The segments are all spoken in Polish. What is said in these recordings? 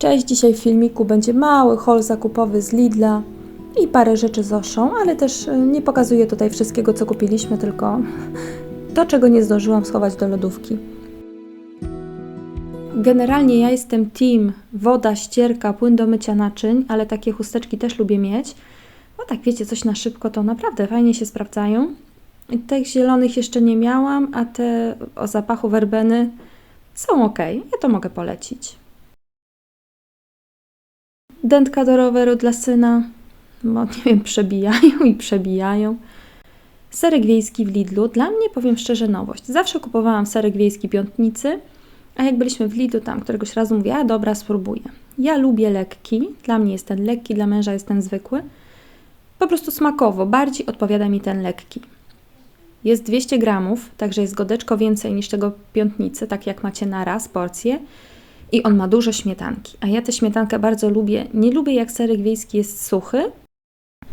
Cześć, dzisiaj w filmiku będzie mały haul zakupowy z Lidla i parę rzeczy z Oszą, ale też y, nie pokazuję tutaj wszystkiego, co kupiliśmy, tylko to, czego nie zdążyłam schować do lodówki. Generalnie ja jestem team woda, ścierka, płyn do mycia naczyń, ale takie chusteczki też lubię mieć. Bo tak wiecie, coś na szybko to naprawdę fajnie się sprawdzają. Tych zielonych jeszcze nie miałam, a te o zapachu werbeny są ok. Ja to mogę polecić. Dętka do roweru dla syna, bo nie wiem, przebijają i przebijają. Serek wiejski w Lidlu, dla mnie powiem szczerze nowość. Zawsze kupowałam serek wiejski piątnicy, a jak byliśmy w Lidlu tam któregoś razu mówię, a dobra, spróbuję. Ja lubię lekki, dla mnie jest ten lekki, dla męża jest ten zwykły. Po prostu smakowo, bardziej odpowiada mi ten lekki. Jest 200 gramów, także jest godeczko więcej niż tego piątnicy, tak jak macie na raz porcję. I on ma dużo śmietanki, a ja tę śmietankę bardzo lubię. Nie lubię jak serek wiejski jest suchy.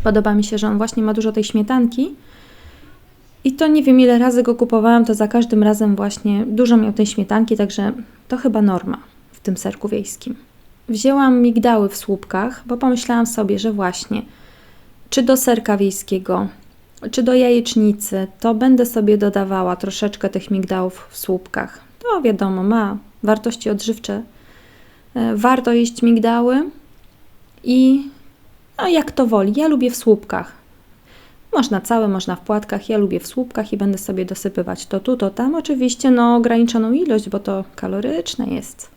Podoba mi się, że on właśnie ma dużo tej śmietanki. I to nie wiem ile razy go kupowałam, to za każdym razem właśnie dużo miał tej śmietanki, także to chyba norma w tym serku wiejskim. Wzięłam migdały w słupkach, bo pomyślałam sobie, że właśnie czy do serka wiejskiego, czy do jajecznicy, to będę sobie dodawała troszeczkę tych migdałów w słupkach. To wiadomo, ma wartości odżywcze. E, Warto jeść migdały i no jak to woli. Ja lubię w słupkach. Można całe, można w płatkach. Ja lubię w słupkach i będę sobie dosypywać to tu, to tam. Oczywiście no ograniczoną ilość, bo to kaloryczne jest.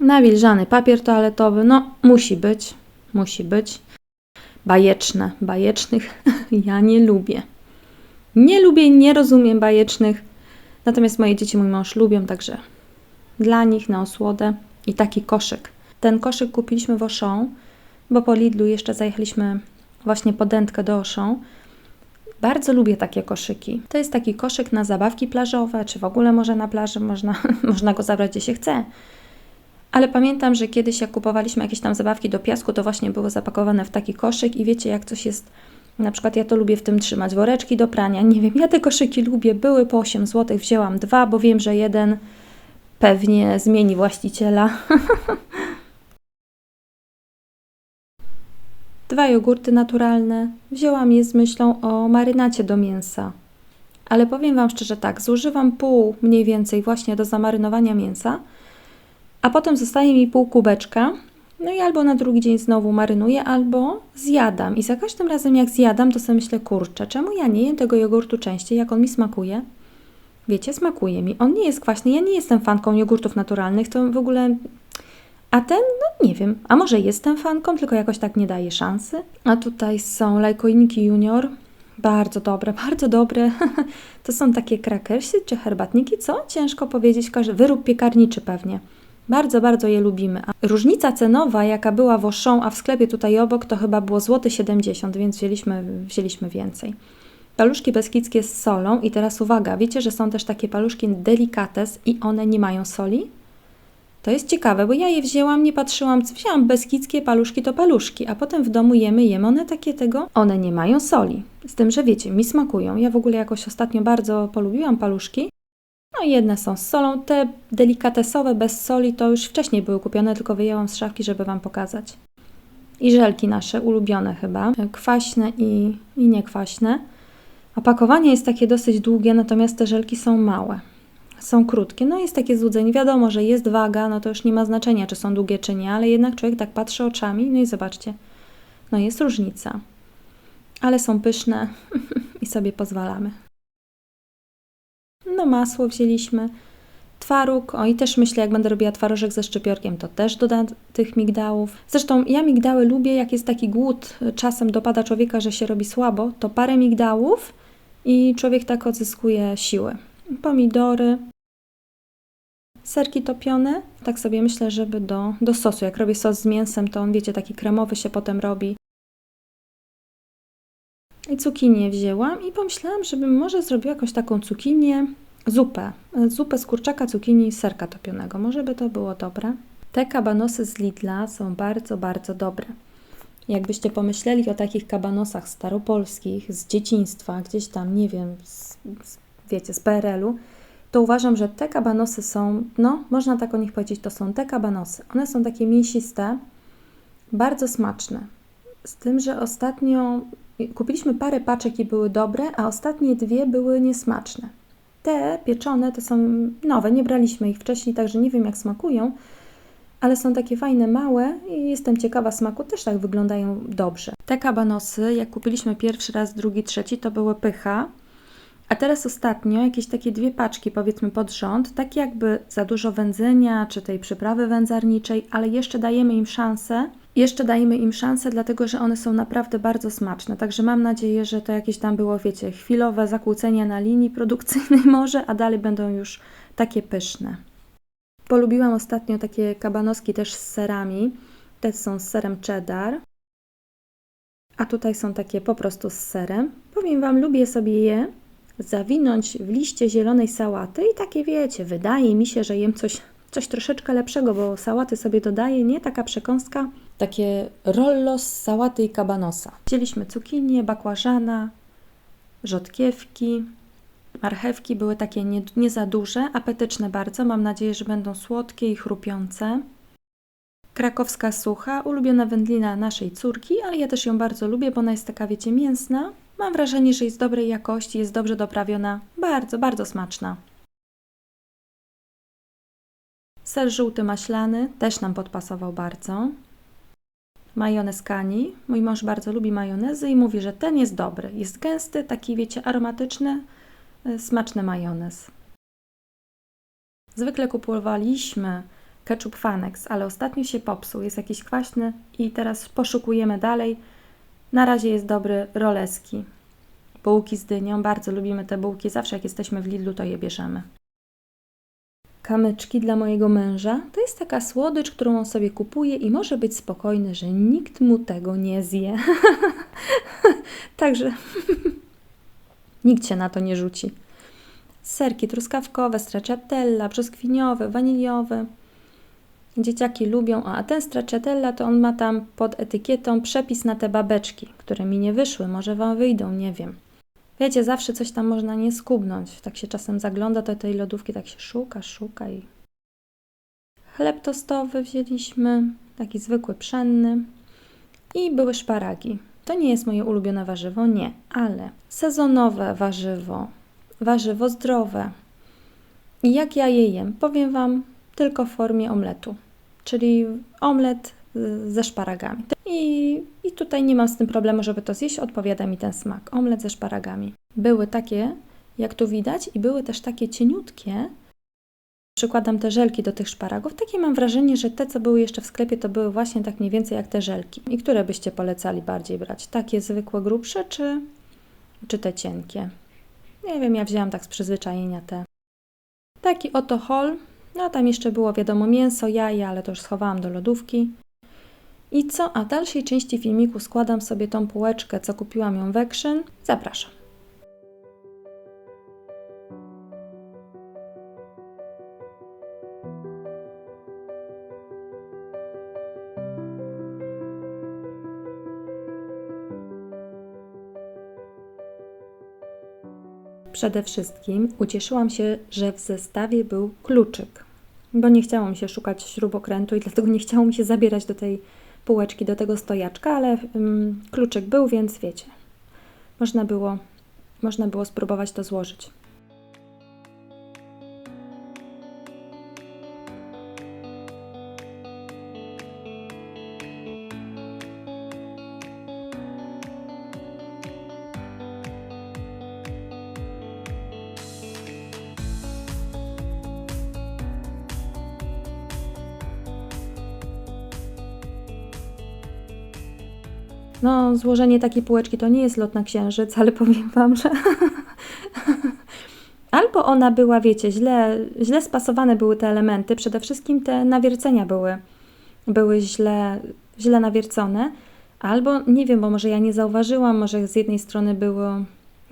Nawilżany papier toaletowy, no musi być, musi być. Bajeczne, bajecznych ja nie lubię. Nie lubię nie rozumiem bajecznych, natomiast moje dzieci, mój mąż lubią, także dla nich na osłodę i taki koszyk. Ten koszyk kupiliśmy w Auchan, bo po Lidlu jeszcze zajechaliśmy właśnie po dętkę do Auchan. Bardzo lubię takie koszyki. To jest taki koszyk na zabawki plażowe, czy w ogóle może na plaży można, można go zabrać gdzie się chce. Ale pamiętam, że kiedyś jak kupowaliśmy jakieś tam zabawki do piasku, to właśnie były zapakowane w taki koszyk i wiecie, jak coś jest, na przykład ja to lubię w tym trzymać, woreczki do prania, nie wiem, ja te koszyki lubię, były po 8 zł, wzięłam dwa, bo wiem, że jeden pewnie zmieni właściciela. Dwa jogurty naturalne. Wzięłam je z myślą o marynacie do mięsa. Ale powiem Wam szczerze tak, zużywam pół mniej więcej właśnie do zamarynowania mięsa, a potem zostaje mi pół kubeczka. No i albo na drugi dzień znowu marynuję, albo zjadam. I za każdym razem jak zjadam, to sobie myślę, kurczę, czemu ja nie jem tego jogurtu częściej, jak on mi smakuje? Wiecie, smakuje mi. On nie jest kwaśny. Ja nie jestem fanką jogurtów naturalnych, to w ogóle. A ten, no nie wiem. A może jestem fanką, tylko jakoś tak nie daje szansy. A tutaj są lajkoinki junior. Bardzo dobre, bardzo dobre. to są takie krakersy czy herbatniki, co? Ciężko powiedzieć. Każdy wyrób piekarniczy pewnie. Bardzo, bardzo je lubimy. A różnica cenowa, jaka była w Auchan, a w sklepie tutaj obok, to chyba było złoty 70, więc wzięliśmy, wzięliśmy więcej. Paluszki beskidzkie z solą i teraz uwaga, wiecie, że są też takie paluszki delicates i one nie mają soli? To jest ciekawe, bo ja je wzięłam, nie patrzyłam, wzięłam beskidzkie paluszki to paluszki, a potem w domu jemy, jemy one takie tego, one nie mają soli. Z tym, że wiecie, mi smakują. Ja w ogóle jakoś ostatnio bardzo polubiłam paluszki. No i jedne są z solą, te delikatesowe bez soli to już wcześniej były kupione, tylko wyjęłam z szafki, żeby Wam pokazać. I żelki nasze, ulubione chyba, kwaśne i, i niekwaśne. Opakowanie jest takie dosyć długie, natomiast te żelki są małe. Są krótkie. No jest takie złudzenie. Wiadomo, że jest waga, no to już nie ma znaczenia, czy są długie, czy nie, ale jednak człowiek tak patrzy oczami, no i zobaczcie, no jest różnica. Ale są pyszne i sobie pozwalamy. No masło wzięliśmy. Twaróg, o i też myślę, jak będę robiła twarożek ze szczypiorkiem, to też dodam tych migdałów. Zresztą ja migdały lubię, jak jest taki głód, czasem dopada człowieka, że się robi słabo, to parę migdałów i człowiek tak odzyskuje siły. Pomidory, serki topione, tak sobie myślę, żeby do, do sosu. Jak robię sos z mięsem, to on, wiecie, taki kremowy się potem robi. I cukinię wzięłam i pomyślałam, żebym może zrobiła jakąś taką cukinię, zupę. Zupę z kurczaka, cukinii serka topionego. Może by to było dobre. Te kabanosy z Lidla są bardzo, bardzo dobre. Jakbyście pomyśleli o takich kabanosach staropolskich z dzieciństwa, gdzieś tam, nie wiem, z, z, wiecie, z PRL-u, to uważam, że te kabanosy są, no, można tak o nich powiedzieć, to są te kabanosy. One są takie mięsiste, bardzo smaczne. Z tym, że ostatnio kupiliśmy parę paczek i były dobre, a ostatnie dwie były niesmaczne. Te pieczone to są nowe, nie braliśmy ich wcześniej, także nie wiem jak smakują, ale są takie fajne, małe i jestem ciekawa smaku, też tak wyglądają dobrze. Te kabanosy, jak kupiliśmy pierwszy raz, drugi, trzeci, to były pycha, a teraz ostatnio jakieś takie dwie paczki, powiedzmy pod rząd, tak jakby za dużo wędzenia czy tej przyprawy wędzarniczej, ale jeszcze dajemy im szansę. Jeszcze dajemy im szansę, dlatego że one są naprawdę bardzo smaczne. Także mam nadzieję, że to jakieś tam było, wiecie, chwilowe zakłócenie na linii produkcyjnej może, a dalej będą już takie pyszne. Polubiłam ostatnio takie kabanoski też z serami. Te są z serem cheddar. A tutaj są takie po prostu z serem. Powiem Wam, lubię sobie je zawinąć w liście zielonej sałaty i takie wiecie, wydaje mi się, że jem coś, coś troszeczkę lepszego, bo sałaty sobie dodaję, nie taka przekąska, takie rollo z sałaty i kabanosa. Wzięliśmy cukinię, bakłażana, rzodkiewki, marchewki były takie nie, nie za duże, apetyczne bardzo, mam nadzieję, że będą słodkie i chrupiące. Krakowska sucha, ulubiona wędlina naszej córki, ale ja też ją bardzo lubię, bo ona jest taka, wiecie, mięsna. Mam wrażenie, że jest dobrej jakości, jest dobrze doprawiona, bardzo, bardzo smaczna. Ser żółty maślany też nam podpasował bardzo. Majonez kani. Mój mąż bardzo lubi majonezy i mówi, że ten jest dobry. Jest gęsty, taki wiecie, aromatyczny, smaczny majonez. Zwykle kupowaliśmy ketchup Fanex, ale ostatnio się popsuł, jest jakiś kwaśny i teraz poszukujemy dalej. Na razie jest dobry roleski. Bułki z dynią, bardzo lubimy te bułki, zawsze jak jesteśmy w Lidlu to je bierzemy. Kamyczki dla mojego męża to jest taka słodycz, którą on sobie kupuje i może być spokojny, że nikt mu tego nie zje. Także nikt się na to nie rzuci. Serki truskawkowe, stracciatella, brzoskwiniowe, waniliowe. Dzieciaki lubią, a ten stracciatella to on ma tam pod etykietą przepis na te babeczki, które mi nie wyszły, może Wam wyjdą, nie wiem. Wiecie, zawsze coś tam można nie skubnąć. Tak się czasem zagląda do tej lodówki, tak się szuka, szuka i... Chleb tostowy wzięliśmy, taki zwykły pszenny. I były szparagi. To nie jest moje ulubione warzywo, nie, ale sezonowe warzywo, warzywo zdrowe. I jak ja je jem? Powiem Wam tylko w formie omletu, czyli omlet y, ze szparagami. I, I tutaj nie mam z tym problemu, żeby to zjeść, odpowiada mi ten smak. Omlet ze szparagami. Były takie, jak tu widać, i były też takie cieniutkie. Przykładam te żelki do tych szparagów. Takie mam wrażenie, że te, co były jeszcze w sklepie, to były właśnie tak mniej więcej jak te żelki. I które byście polecali bardziej brać? Takie zwykłe, grubsze, czy, czy te cienkie? Nie wiem, ja wzięłam tak z przyzwyczajenia te. Taki oto hol. No tam jeszcze było wiadomo mięso, jaja, ale to już schowałam do lodówki. I co? A w dalszej części filmiku składam sobie tą półeczkę, co kupiłam ją w Action. Zapraszam. Przede wszystkim ucieszyłam się, że w zestawie był kluczyk, bo nie chciało mi się szukać śrubokrętu i dlatego nie chciało mi się zabierać do tej półeczki, do tego stojaczka, ale um, kluczyk był, więc wiecie, można było, można było spróbować to złożyć. Złożenie takiej półeczki to nie jest lot na księżyc, ale powiem Wam, że albo ona była, wiecie, źle, źle spasowane były te elementy, przede wszystkim te nawiercenia były, były źle, źle nawiercone, albo nie wiem, bo może ja nie zauważyłam, może z jednej strony było,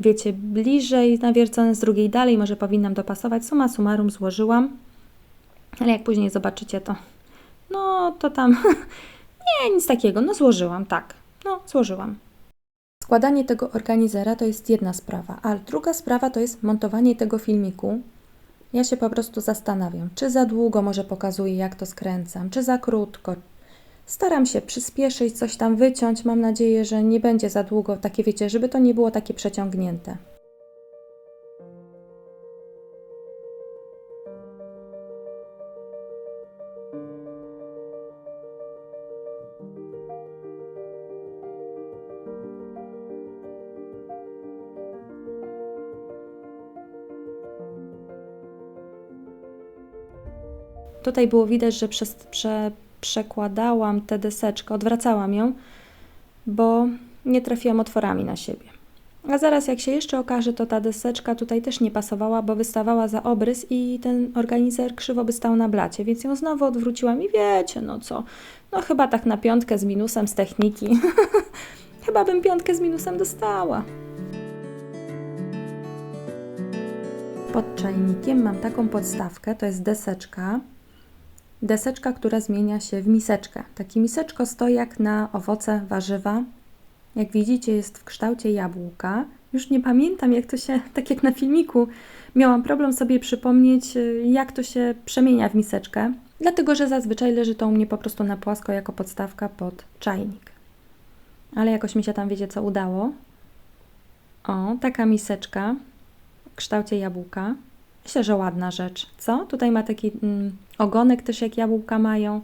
wiecie, bliżej nawiercone, z drugiej dalej, może powinnam dopasować. Suma summarum złożyłam, ale jak później zobaczycie to, no to tam, nie, nic takiego, no złożyłam, tak. No, złożyłam. Składanie tego organizera to jest jedna sprawa, a druga sprawa to jest montowanie tego filmiku. Ja się po prostu zastanawiam, czy za długo może pokazuję, jak to skręcam, czy za krótko. Staram się przyspieszyć, coś tam wyciąć. Mam nadzieję, że nie będzie za długo, takie wiecie, żeby to nie było takie przeciągnięte. Tutaj było widać, że przez, prze, przekładałam tę deseczkę, odwracałam ją, bo nie trafiłam otworami na siebie. A zaraz jak się jeszcze okaże, to ta deseczka tutaj też nie pasowała, bo wystawała za obrys i ten organizer krzywo by stał na blacie, więc ją znowu odwróciłam i wiecie, no co, no chyba tak na piątkę z minusem z techniki. chyba bym piątkę z minusem dostała. Pod czajnikiem mam taką podstawkę, to jest deseczka, deseczka, która zmienia się w miseczkę. Taki miseczko stojak na owoce, warzywa. Jak widzicie, jest w kształcie jabłka. Już nie pamiętam, jak to się, tak jak na filmiku, miałam problem sobie przypomnieć, y, jak to się przemienia w miseczkę, dlatego że zazwyczaj leży to u mnie po prostu na płasko jako podstawka pod czajnik. Ale jakoś mi się tam, wiecie, co udało. O, taka miseczka w kształcie jabłka. Myślę, że ładna rzecz, co? Tutaj ma taki mm, ogonek też jak jabłka mają.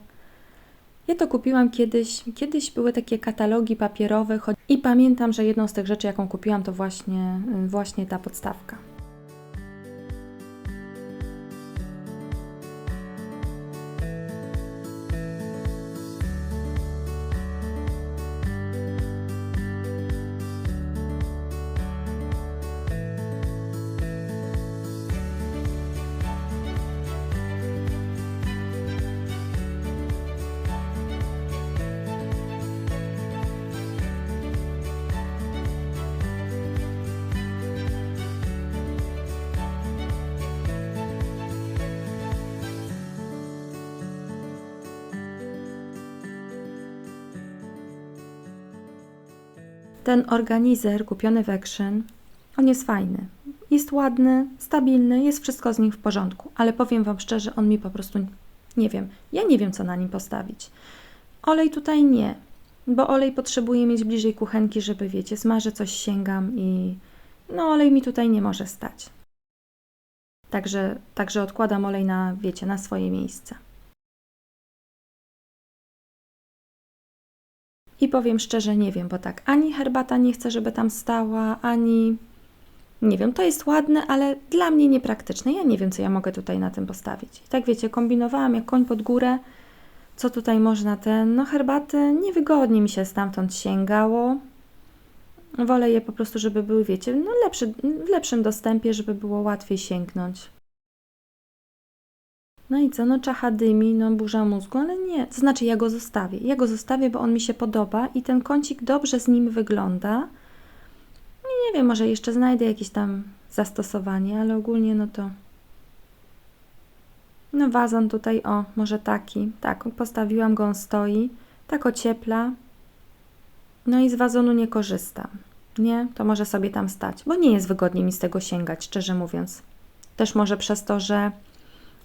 Ja to kupiłam kiedyś, kiedyś były takie katalogi papierowe i pamiętam, że jedną z tych rzeczy, jaką kupiłam, to właśnie, y, właśnie ta podstawka. Ten organizer kupiony w Action, on jest fajny. Jest ładny, stabilny, jest wszystko z nim w porządku, ale powiem Wam szczerze, on mi po prostu nie wiem. Ja nie wiem, co na nim postawić. Olej tutaj nie, bo olej potrzebuję mieć bliżej kuchenki, żeby wiecie, smażę coś, sięgam i no olej mi tutaj nie może stać. Także, także odkładam olej na, wiecie, na swoje miejsce. I powiem szczerze, nie wiem, bo tak ani herbata nie chcę, żeby tam stała, ani nie wiem, to jest ładne, ale dla mnie niepraktyczne. Ja nie wiem, co ja mogę tutaj na tym postawić. I tak wiecie, kombinowałam jak koń pod górę, co tutaj można ten, no herbaty, niewygodnie mi się stamtąd sięgało. Wolę je po prostu, żeby były, wiecie, no lepszy, w lepszym dostępie, żeby było łatwiej sięgnąć. No i co, no czacha dymi, no burza mózgu, ale nie, to znaczy ja go zostawię. Ja go zostawię, bo on mi się podoba i ten kącik dobrze z nim wygląda. I nie wiem, może jeszcze znajdę jakieś tam zastosowanie, ale ogólnie no to... No wazon tutaj, o, może taki, tak, postawiłam go, on stoi, tak ociepla. No i z wazonu nie korzystam, nie? To może sobie tam stać, bo nie jest wygodnie mi z tego sięgać, szczerze mówiąc. Też może przez to, że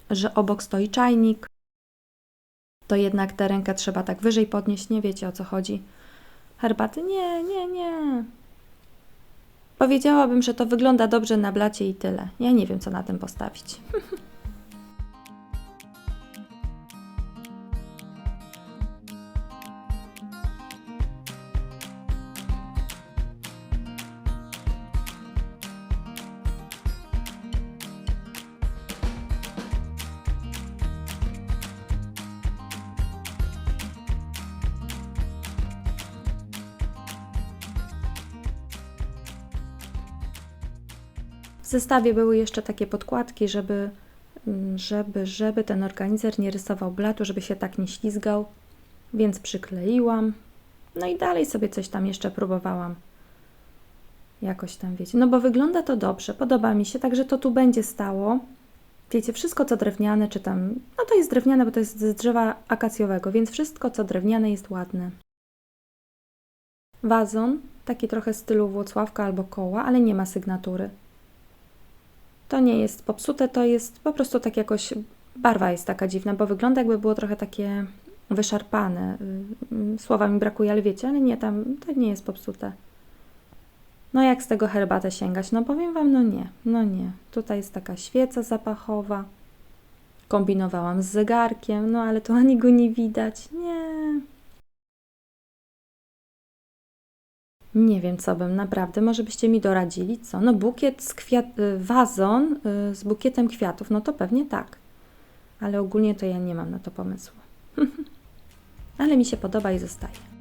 że obok stoi czajnik, to jednak tę rękę trzeba tak wyżej podnieść. Nie wiecie o co chodzi. Herbaty? Nie, nie, nie. Powiedziałabym, że to wygląda dobrze na blacie i tyle. Ja nie wiem, co na tym postawić. W zestawie były jeszcze takie podkładki, żeby, mm, żeby, żeby ten organizer nie rysował blatu, żeby się tak nie ślizgał, więc przykleiłam. No i dalej sobie coś tam jeszcze próbowałam. Jakoś tam, wiecie. No bo wygląda to dobrze, podoba mi się, także to tu będzie stało. Wiecie, wszystko co drewniane, czy tam, no to jest drewniane, bo to jest z drzewa akacjowego, więc wszystko co drewniane jest ładne. Wazon, taki trochę stylu Włocławka albo koła, ale nie ma sygnatury. To nie jest popsute, to jest po prostu tak jakoś, barwa jest taka dziwna, bo wygląda jakby było trochę takie wyszarpane. Y, Słowa mi brakuje, ale wiecie, ale nie, tam to nie jest popsute. No jak z tego herbatę sięgać? No powiem Wam, no nie, no nie. Tutaj jest taka świeca zapachowa. Kombinowałam z zegarkiem, no ale to ani go nie widać. Nie. Nie wiem, co bym naprawdę. Może byście mi doradzili, co? No bukiet z kwiat... y, wazon y, z bukietem kwiatów, no to pewnie tak. Ale ogólnie to ja nie mam na to pomysłu. ale mi się podoba i zostaje.